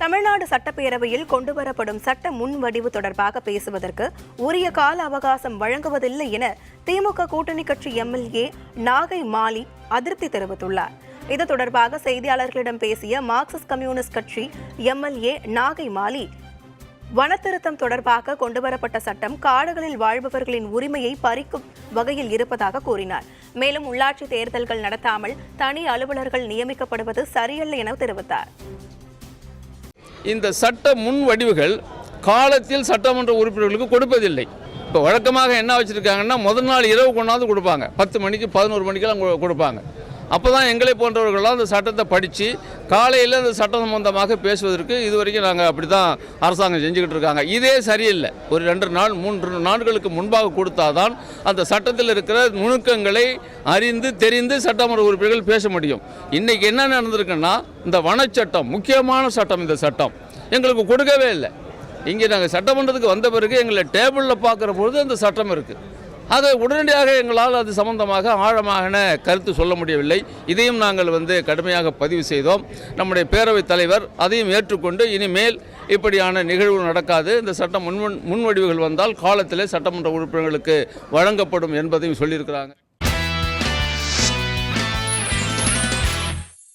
தமிழ்நாடு சட்டப்பேரவையில் கொண்டுவரப்படும் சட்ட முன்வடிவு தொடர்பாக பேசுவதற்கு உரிய கால அவகாசம் வழங்குவதில்லை என திமுக கூட்டணி கட்சி எம்எல்ஏ நாகை மாலி அதிருப்தி தெரிவித்துள்ளார். இது தொடர்பாக செய்தியாளர்களிடம் பேசிய மார்க்சிஸ்ட் கம்யூனிஸ்ட் கட்சி எம்எல்ஏ நாகை மாலி வனத்திருத்தம் தொடர்பாக கொண்டுவரப்பட்ட சட்டம் காடுகளில் வாழ்பவர்களின் உரிமையை பறிக்கும் வகையில் இருப்பதாக கூறினார். மேலும் உள்ளாட்சி தேர்தல்கள் நடத்தாமல் தனி அலுவலர்கள் நியமிக்கப்படுவது சரியல்ல என தெரிவித்தார். இந்த சட்ட முன் வடிவுகள் காலத்தில் சட்டமன்ற உறுப்பினர்களுக்கு கொடுப்பதில்லை. இப்போ வழக்கமாக என்ன வச்சுருக்காங்கன்னா முதல் நாள் இரவு கொண்டாந்து கொடுப்பாங்க. பத்து மணிக்கு பதினோரு மணிக்கெல்லாம் கொடுப்பாங்க. அப்போ தான் எங்களை போன்றவர்கள்லாம் அந்த சட்டத்தை படித்து காலையில் அந்த சட்ட சம்பந்தமாக பேசுவதற்கு இது வரைக்கும் நாங்கள் அப்படி தான் அரசாங்கம் செஞ்சுக்கிட்டு இருக்காங்க. இதே சரியில்லை. ஒரு ரெண்டு நாள் மூன்று நாட்களுக்கு முன்பாக கொடுத்தாதான் அந்த சட்டத்தில் இருக்கிற நுணுக்கங்களை அறிந்து தெரிந்து சட்டமன்ற உறுப்பினர்கள் பேச முடியும். இன்றைக்கி என்ன நடந்திருக்குன்னா இந்த வனச்சட்டம் முக்கியமான சட்டம் இந்த சட்டம். எங்களுக்கு கொடுக்கவே இல்லை. இங்கே நாங்கள் சட்டமன்றத்துக்கு வந்த பிறகு எங்களை டேபிளில் பார்க்குற பொழுது அந்த சட்டம் இருக்குது ஆக உடனடியாக எங்களால் அது சம்பந்தமாக ஆழமான கருத்து சொல்ல முடியவில்லை. இதையும் நாங்கள் வந்து கடுமையாக பதிவு செய்தோம். நம்முடைய பேரவைத் தலைவர் அதையும் ஏற்றுக்கொண்டு இனிமேல் இப்படியான நிகழ்வு நடக்காது. இந்த சட்டம் முன்வடிவுகள் வந்தால் காலத்திலே சட்டமன்ற உறுப்பினர்களுக்கு வழங்கப்படும் என்பதையும் சொல்லியிருக்கிறாங்க.